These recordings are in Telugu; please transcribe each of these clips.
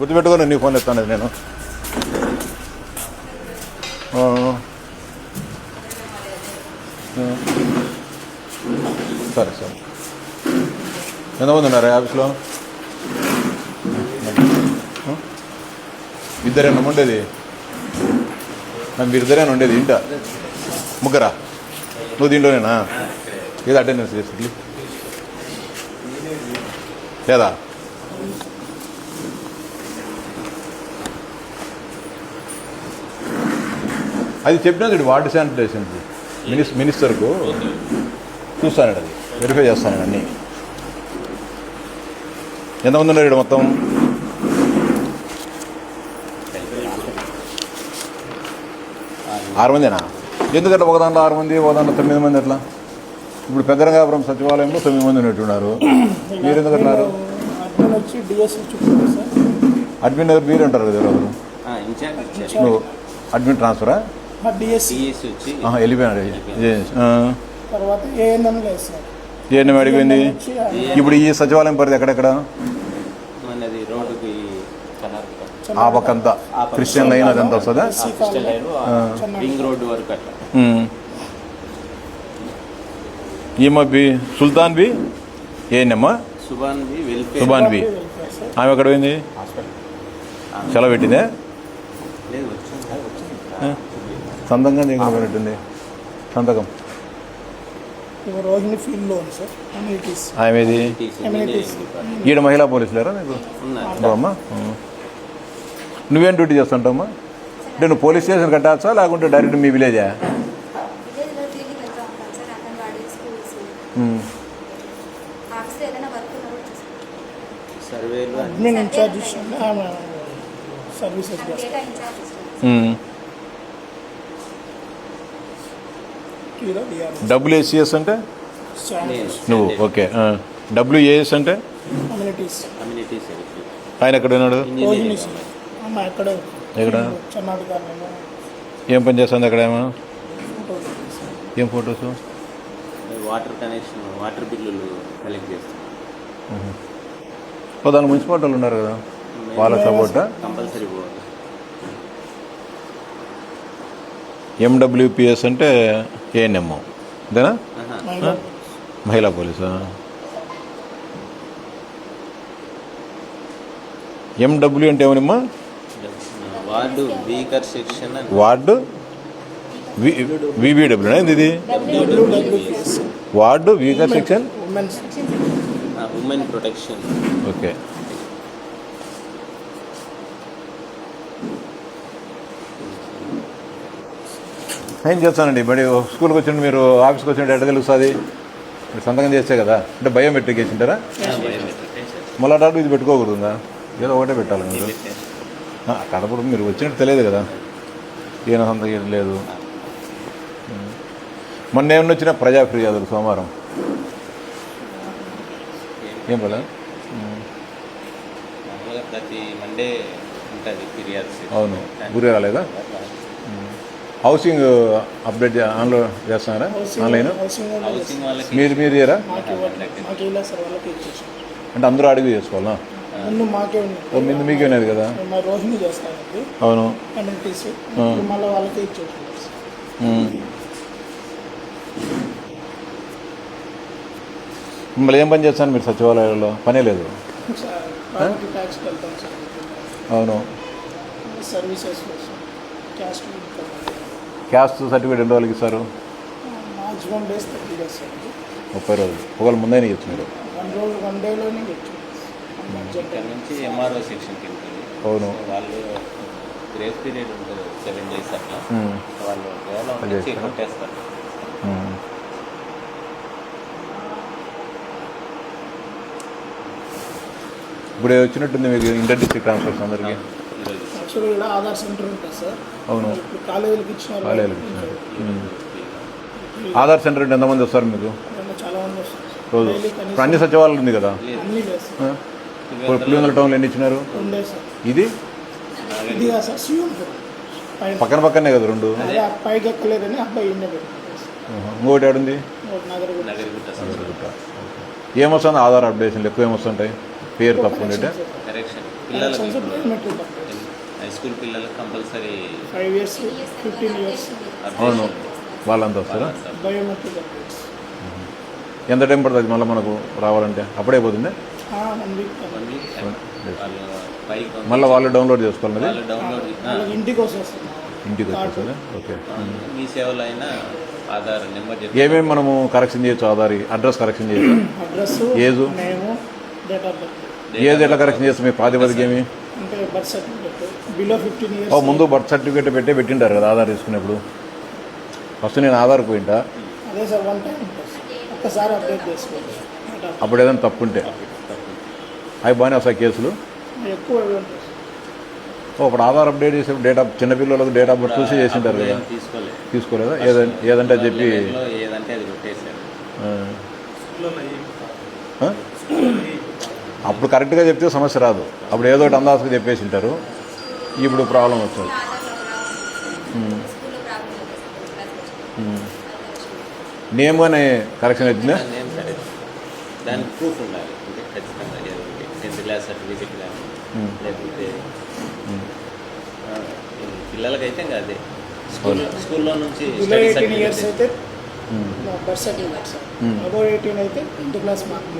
గుర్తుపెట్టుకొని నీ ఫోన్ ఎత్తాను నేను. సరే సరే. ఎంతమంది ఉన్నారు ఆఫీస్లో? ఇద్దరేనా ఉండేది? ఆ, మీరిద్దరేనా ఉండేది? ఇంట? ముగ్గురా? నువ్వు దీంట్లోనేనా? ఏదో అటెండెన్స్ చేసి లేదా? అది చెప్పినది వార్డు శానిటేషన్ మినిస్ మినిస్టర్కు చూస్తాను అది. వెరిఫై చేస్తాను అన్నీ. ఎంతమంది ఉన్నారు ఇక్కడ మొత్తం? ఆరు మందినా ఎందుకంటే ఒక దాంట్లో ఆరు మంది ఒక దాంట్లో తొమ్మిది మంది ఎట్లా ఇప్పుడు పెద్దరంగాపురం సచివాలయంలో తొమ్మిది మంది ఉన్నట్టున్నారు మీరు ఎందుకు అన్నారు అడ్మిన్ మీరు అంటారు కదా ఎవరు? ఇన్ఛార్జ్ ఇచ్చారు నువ్వు అడ్మిన్ ట్రాన్స్ఫరా? డిఎస్సి వచ్చి వెళ్ళిపోయినాడు. ఏ- ఆ. తర్వాత ఏఎన్ఎం లేదు సార్ ఏంటి అడిగింది? ఇప్పుడు ఈ సచివాలయం పరిధి ఎక్కడెక్కడ? ఆ పక్కంతా. క్రిస్టియన్ లైన్ అదంతా వస్తుందా? రింగ్ రోడ్డు వరకు అట్లా. ఉమ్. ఈమె బి? సుల్తాన్ బి? ఏనమ్మా సుబాన్ బి సుబాన్ బి. ఆమె ఎక్కడ పోయింది? సెలవు పెట్టిందే? వచ్చింది ఆ? సంతకం రోహిణి సార్ ఆమెది ఈడ మహిళా పోలీసులేరా నీకు? ఉన్నారు అమ్మా. నువ్వేం డ్యూటీ చేస్తుంటావమ్మా? అంటే నువ్వు పోలీస్ స్టేషన్ కట్టాల్సా లేకుంటే డైరెక్ట్ మీ విలేజా? విలేజ్లో డబ్ల్యూఏసిఎస్ అంటే? నువ్వు ఓకే. డబ్ల్యూఏఎస్ అంటే? ఆయన ఎక్కడ ఉన్నాడు? ఎక్కడ? ఏం పని చేస్తుంది అక్కడ ఏమో? ఏం ఫొటోస్ వాటర్ కనెక్షన్ వాటర్ బిల్లులు కలెక్ట్ చేస్తాం. దాని మున్సిపాలిటీలు ఉన్నారు కదా? వాళ్ళ సపోర్టా కంపల్సరీ పోవాలి. ఎండబ్ల్యూపిఎస్ అంటే ఏఎన్ఎం అంతేనా. మహిళా పోలీసా? ఎండబ్ల్యూ అంటే ఏమనమ్మా? Ward weaker section ward VVW ఏంది ఇది? Ward weaker section? Women protection. Okay. ఏం చేస్తానండి. మరి స్కూల్కి వచ్చిన మీరు ఆఫీస్కి వచ్చినట్టు ఎట్ట తెలుస్తుంది? మీరు సంతకం చేస్తే కదా. అంటే బయోమెట్రిక్ వేసింటారా? మళ్ళా డాక్టర్ ఇది పెట్టుకోకూడదుగా ఏదో ఒకటే పెట్టాలి మీరు. కడపడు మీరు వచ్చినట్టు తెలియదు కదా. ఈయన సంతకం ఏం లేదు. మొన్న ఏమన్నా వచ్చిన ప్రజా ఫిర్యాదులు సోమవారం. ఏం మామూలుగా ప్రతి మండే ఉంటుంది ఫిర్యాదు. అవును. గురి రాలేదా. హౌసింగ్ అప్డేట్ ఆన్లైన్ చేస్తున్నారా? ఆన్లైన్? మీరు మీరు చేయరా? ఇచ్చేసాం. అంటే అందరూ అడిగి చేసుకోవాలా? ముందు మాకే ఉన్నది కదా? మా రోహిణి చేస్తానండి. అవును. మిమ్మల్ని ఏం పని చేస్తాను మీరు సచివాలయంలో పనే లేదు? అవును. సర్వీసెస్ క్యాస్ట్ క్యాస్ట్ సర్టిఫికేట్ ఎన్ని రోజులకి ఇస్తారు maximum days thirty days sir ముప్పై రోజులు. ఒకవేళ ముందే ఇచ్చు మీరు. వన్ రోజు వన్ డేలోనే ఇచ్చు ఇక్కడ నుంచి ఎంఆర్ఓ సెక్షన్కి వెళ్తుంది. అవును. వాళ్ళు గ్రేస్ పీరియడ్ ఉంటుంది సెవెన్ డేస్ అట్లా. ఉమ్. వాళ్ళు వచ్చి? కొట్టేస్తారు. ఇప్పుడు వచ్చినట్టుంది మీకు ఇంటర్ డిస్ట్రిక్ట్ ట్రాన్స్ఫర్స్ అందరికీ. యాక్చువల్గా ఆధార్ సెంటర్ ఉంటుంది సార్. అవును. ఇప్పుడు కాలేజీలకు ఇచ్చినారు. కాలేజీలకు. ఉమ్. ఆధార్ సెంటర్ అంటే ఎంతమంది వస్తారు మీకు? దాంట్లో చాలా మంది వస్తారు సార్. రోజు. డైలీ ఇప్పుడు కనీసం అన్ని సచివాలయాలు ఉంది కదా? అన్ని లేదు సార్. ఆ? ఇప్పుడు పులివెందుల టౌన్లో ఎన్ని ఇచ్చినారు? ఉండే సార్. ఇది? ఇది కాదు సార్ సీఎం పైన. పక్కన పక్కనే కదా రెండు? అదే ఆ పైకి ఎక్కలేదని అబ్బాయి ఇండే పెట్టారు ఆహా. ఇంకోటి ఏడుంది? నగర నగరగుట్ట. ఏమొస్తుంది ఆధార్ అప్డేషన్లు? ఎక్కువ ఏమొస్తుంటాయి? పేరు తప్పు ఉండేటే కరెక్షన్ పిల్లలకి హై స్కూల్ పిల్లలకు compulsory five years fifteen years అవును. వాళ్ళంతా వస్తారా? బయోమెట్రిక్ ఎంత టైం పడుతుంది మళ్ళీ మనకు రావాలంటే? అప్పుడే పోతుంది? మళ్ళీ వాళ్ళు డౌన్లోడ్ చేసుకోవాలి వాళ్ళు డౌన్లోడ్ వాళ్ళకి ఇంటికి వస్తుంది ఇంటికి వచ్చేస్తుంది ఓకే. మీ సేవలో అయినా ఆధార్ నెంబర్ చెప్పి ఏమేమి మనము కరెక్షన్ చేయొచ్చు? ఆధారి అడ్రస్ కరెక్షన్ చేయొచ్చు? Address age? ఏది ఎట్లా కరెక్షన్ చేస్తాం? మీ ప్రాతిపదిక ఏమి? అంటే బర్త్ సర్టిఫికేట్. బిలో ఫిఫ్టీన్ ఓ ఇయర్స్ ముందు బర్త్ సర్టిఫికేట్ పెట్టే పెట్టింటారు కదా ఆధార్ తీసుకునేప్పుడు. ఫస్ట్ నేను ఆధార్ పోయింటా. అదే సార్ వన్ టైం ఒక్కసారి అప్డేట్ చేసుకోండి. అప్పుడు ఏదైనా తప్పు ఉంటే. అవి బాగానే వస్తాయి కేసులు. ఎక్కువ సార్. ఓ అప్పుడు ఆధార్ అప్డేట్ చేసే డేట్ ఆఫ్ చిన్నపిల్లలకు డేట్ ఆఫ్ బర్త్ చూసి చేసింటారు కదా. తీసుకోలేదు? ఏదంటే ఏదంటే చెప్పి ఏదంటే అది? అప్పుడు కరెక్ట్గా చెప్తే సమస్య రాదు. అప్పుడు ఏదో ఒకటి అందాజుగా చెప్పేసి ఉంటారు ఇప్పుడు ప్రాబ్లం ప్రాబ్లం నేమ్ కానీ కరెక్షన్ వచ్చిందా? దానికి ప్రూఫ్ ఉండాలి. అంటే ఖచ్చితంగా టెన్త్ క్లాస్ సర్టిఫికేట్ కానీ. లేకపోతే పిల్లలకైతే ఇంకా అదే. స్కూల్. స్కూల్లో నుంచి ఎయిటీన్ ఇయర్స్ అయితే birth certificate sir. Above eighteen అయితే టెన్త్ క్లాస్ మార్క్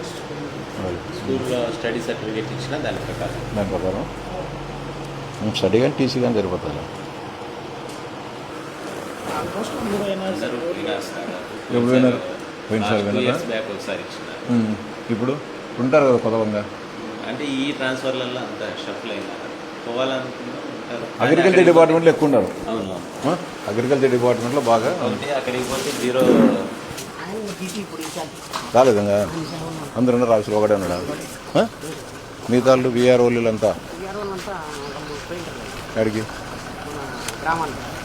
స్కూల్లో స్టడీ సర్టిఫికేట్ ఇచ్చిన దాని ప్రకారం. దాని ప్రకారం. స్టడీ కానీ టీసీ కానీ సరిపోతుంది ఎప్పుడు విన్నారు? పోయినసారి విన్నారా? ఇప్పుడు ఉంటారు కదా కొత్తగా? అంటే ఈ ట్రాన్స్ఫర్లలో అంత షఫల్ అయినారు పోవాలనుకున్నా ఉంటారు. అగ్రికల్చర్ డిపార్ట్మెంట్లో ఎక్కువ ఉన్నారు అవును. ఆ? అగ్రికల్చర్ డిపార్ట్మెంట్లో బాగా? అక్కడికి పోతే జీరో రాలేదంగా? అందరూ ఉన్నారు ఆఫీసులో ఒకటే ఉన్నాడు? మిగతా వాళ్ళు విఆర్ వాళ్ళు అంతా ఇరవై అంతా అడిగి గ్రామానికి